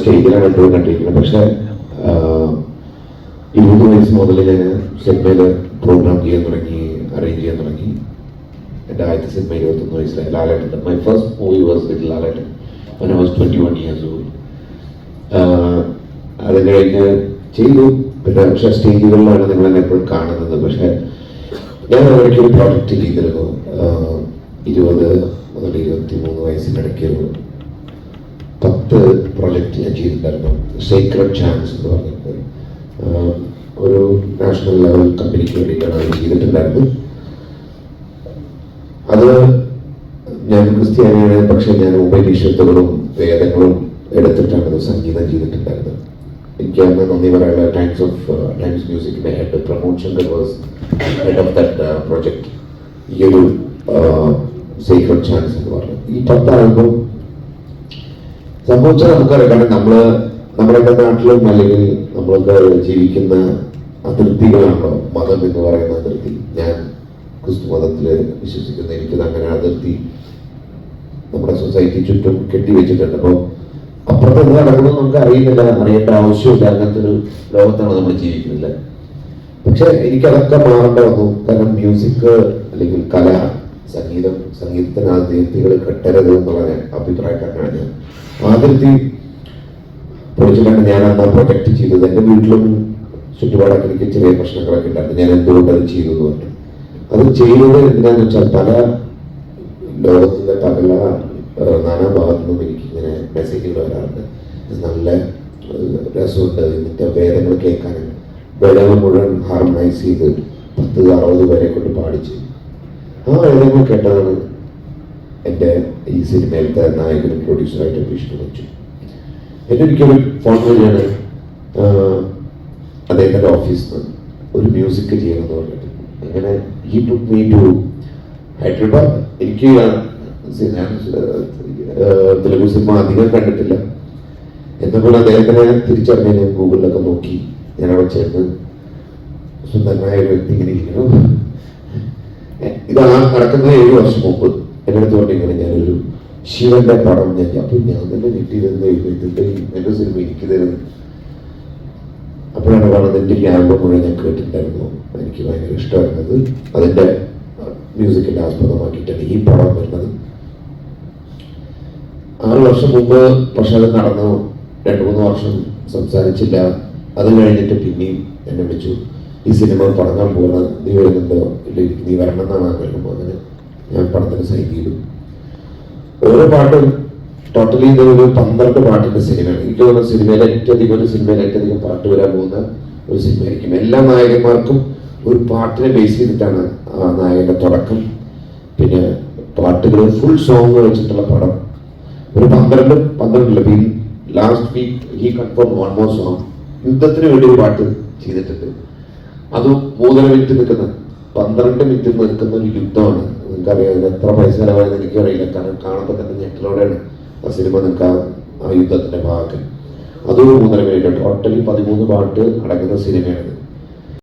സ്റ്റേജിലാണ് എപ്പോഴും കണ്ടിരിക്കുന്നത്. പക്ഷെ ഇരുപത് വയസ്സ് മുതൽ ഞാൻ സിനിമയിൽ പ്രോഗ്രാം ചെയ്യാൻ തുടങ്ങി അറേഞ്ച് ചെയ്യാൻ തുടങ്ങി. എന്റെ ആദ്യത്തെ സിനിമ ഇരുപത്തൊന്ന് വയസ്സിലായി. Lalettan my first movie was with Lalettan when I was 21 years അത് കഴിഞ്ഞ് ചെയ്തു. പിന്നെ പക്ഷെ സ്റ്റേജുകളിലാണ് നിങ്ങൾ എന്നെ എപ്പോഴും കാണുന്നത്. പക്ഷെ ഞാൻ ഇടയ്ക്ക് ഒരു പ്രോജക്റ്റ് ചെയ്തിരുന്നു. ഇരുപത് മുതൽ ഇരുപത്തി മൂന്ന് വയസ്സിനിടയ്ക്ക് പത്ത് പ്രോജക്റ്റ് ഞാൻ ചെയ്തിട്ടുണ്ടായിരുന്നു. സീക്രട്ട് ചാൻസ് എന്ന് പറഞ്ഞിട്ട്. ഒരു നാഷണൽ ലെവൽ കമ്പനിക്ക് വേണ്ടിയിട്ടാണ് അത് ചെയ്തിട്ടുണ്ടായിരുന്നത്. അത് ഞാൻ ക്രിസ്ത്യാനിയാണ് പക്ഷെ ഞാൻ ഉപനിഷത്തുകളും വേദങ്ങളും എടുത്തിട്ടാണ് അത് സംഗീതം ചെയ്തിട്ടുണ്ടായിരുന്നത്. എനിക്ക് അന്ന് നന്ദി പറയാനുള്ള times of times മ്യൂസിക്കിന്റെ head Pramod Shankar was head of that project ഈ ഒരു സീക്രട്ട് ചാൻസ് എന്ന് പറഞ്ഞു. ഈ പത്താകുമ്പോൾ സംഭവിച്ചാൽ നമുക്കറിയാം കാരണം നമ്മൾ നമ്മുടെയൊക്കെ നാട്ടിലും അല്ലെങ്കിൽ നമ്മളൊക്കെ ജീവിക്കുന്ന അതിർത്തികളാണല്ലോ. മതം എന്ന് പറയുന്ന അതിർത്തി. ഞാൻ ക്രിസ്തു മതത്തിൽ വിശ്വസിക്കുന്ന. എനിക്കത് അങ്ങനെ അതിർത്തി നമ്മുടെ സൊസൈറ്റി ചുറ്റും കെട്ടിവെച്ചിട്ടുണ്ട്. അപ്പോൾ അപ്പുറത്ത് എന്ത് നടക്കുന്നത് നമുക്ക് അറിയുന്നില്ല. അറിയേണ്ട ആവശ്യമില്ല. അങ്ങനത്തെ ഒരു ലോകത്താണ് നമ്മൾ ജീവിക്കുന്നില്ല പക്ഷെ എനിക്കതൊക്കെ മാറേണ്ട വന്നു. കാരണം മ്യൂസിക് അല്ലെങ്കിൽ കല സംഗീതം സംഗീതത്തിന് ആ അതിർത്തികൾ കെട്ടരുത് എന്നുള്ള അഭിപ്രായക്കാരനാണ് ഞാൻ. അതിർത്തി പൊളിച്ചിട്ടാണ് ഞാൻ അന്ന് പ്രൊട്ടക്ട് ചെയ്തത്. എന്റെ വീട്ടിലും ചുറ്റുപാടൊക്കെ എനിക്ക് ചെറിയ പ്രശ്നങ്ങളൊക്കെ ഉണ്ടായിരുന്നു. ഞാൻ എന്തുകൊണ്ട് അത് ചെയ്തു എന്ന് പറഞ്ഞു. അത് ചെയ്യുന്നത് എന്തിനാന്ന് വെച്ചാൽ പല ലോകത്തിന്റെ പല നാനാ ഭാഗത്തു നിന്നും എനിക്ക് ഇങ്ങനെ മെസ്സേജുകൾ വരാറുണ്ട് നല്ല രസമുണ്ട്. ഇതിന്റെ വേദങ്ങൾ കേൾക്കാനും വേദങ്ങൾ മുഴുവൻ ഹാർമണൈസ് ചെയ്ത് പത്ത് അറുപത് പേരെ കൊണ്ട് പാടിച്ച് ആ വേദങ്ങൾ കേട്ടതാണ് എന്റെ ഈ സിനിമയിലത്തെ നായകനും പ്രൊഡ്യൂസറായിട്ട് വിഷ്ണു വെച്ചു എന്റെ ഒരിക്കലും ഫോൺ വഴിയാണ് അദ്ദേഹത്തിന്റെ ഓഫീസിൽ നിന്ന് ഒരു മ്യൂസിക് ചെയ്യണമെന്ന് പറഞ്ഞിട്ട്. അങ്ങനെ ഈ ടുക്ക് മീ ടു ഹൈദരാബാദ്. എനിക്ക് ഞാൻ തെലുഗു സിനിമ അധികം കണ്ടിട്ടില്ല. എന്നപ്പോൾ അദ്ദേഹത്തിനെ തിരിച്ചറിഞ്ഞ് ഞാൻ ഗൂഗിളിലൊക്കെ നോക്കി ഞാൻ അവിടെ ചേർന്ന് സുന്ദരനായ ഒരു വ്യക്തി ഇങ്ങനെ ഇരിക്കുന്നു. ഇത് ആ നടക്കുന്ന ഏഴ് വർഷം മുമ്പ്. എന്റെ അടുത്ത് കൊണ്ട് ഇങ്ങനെ ഞാനൊരു ശിവന്റെ പടം ഞാൻ അപ്പൊ ഞാൻ തന്നെ ഞെട്ടിയിരുന്ന ഇതിന്റെ എന്റെ സിനിമ എനിക്ക് തരുന്നു. അപ്പോഴാണ് പറഞ്ഞത് എന്റെ ക്യാമ്പ് മുഴുവൻ ഞാൻ കേട്ടിട്ടുണ്ടായിരുന്നു. എനിക്ക് ഭയങ്കര ഇഷ്ടമായിരുന്നത്. അതിന്റെ മ്യൂസിക്കിന്റെ ആസ്പദമാക്കിയിട്ടാണ് ഈ പടം വരുന്നത്. ആറ് വർഷം മുമ്പ് പക്ഷെ അത് നടന്നു. രണ്ട് മൂന്ന് വർഷം സംസാരിച്ചില്ല. അത് കഴിഞ്ഞിട്ട് പിന്നെയും എന്നെ വിളിച്ചു. ഈ സിനിമ തുടങ്ങാൻ പോകുന്ന നീ വരുന്നുണ്ടോ ഇല്ലെങ്കിൽ നീ വരണം എന്നാണ് ആഗ്രഹിക്കുമ്പോൾ അങ്ങനെ ഞാൻ പടത്തിന് സൈൻ ചെയ്തു. ഓരോ പാട്ടും ടോട്ടലി ഇത് ഒരു പന്ത്രണ്ട് പാട്ടിന്റെ സിനിമയാണ്. എനിക്ക് തോന്നുന്ന സിനിമയിൽ ഏറ്റവും അധികം ഒരു സിനിമയിൽ ഏറ്റവും അധികം പാട്ട് വരാൻ പോകുന്ന ഒരു സിനിമയായിരിക്കും. എല്ലാ നായകന്മാർക്കും ഒരു പാട്ടിനെ ബേസ് ചെയ്തിട്ടാണ് ആ നായകന്റെ തുടക്കം. പിന്നെ പാട്ടുകൾ ഫുൾ സോങ് വെച്ചിട്ടുള്ള പടം. ഒരു പന്ത്രണ്ട് പന്ത്രണ്ടില്ല last week he confirm one more song യുദ്ധത്തിന് വേണ്ടി ഒരു പാട്ട് ചെയ്തിട്ടുണ്ട്. അതും മൂന്നര മിനിറ്റ് നിൽക്കുന്ന പന്ത്രണ്ട് മിനിറ്റ് നിൽക്കുന്ന ഒരു യുദ്ധമാണ്. നിങ്ങൾക്കറിയാം എത്ര പൈസ ചെലവായെന്ന് എനിക്കറിയില്ല. കാരണം കാണുമ്പോൾ തന്നെ ഞെട്ടലോടെയാണ് ആ സിനിമ നിങ്ങൾക്ക് ആ- ആ യുദ്ധത്തിന്റെ ഭാഗം അതൊരു മൂന്നര മിനിറ്റ് ടോട്ടലി പതിമൂന്ന് പാട്ട് അടങ്ങുന്ന സിനിമയാണ്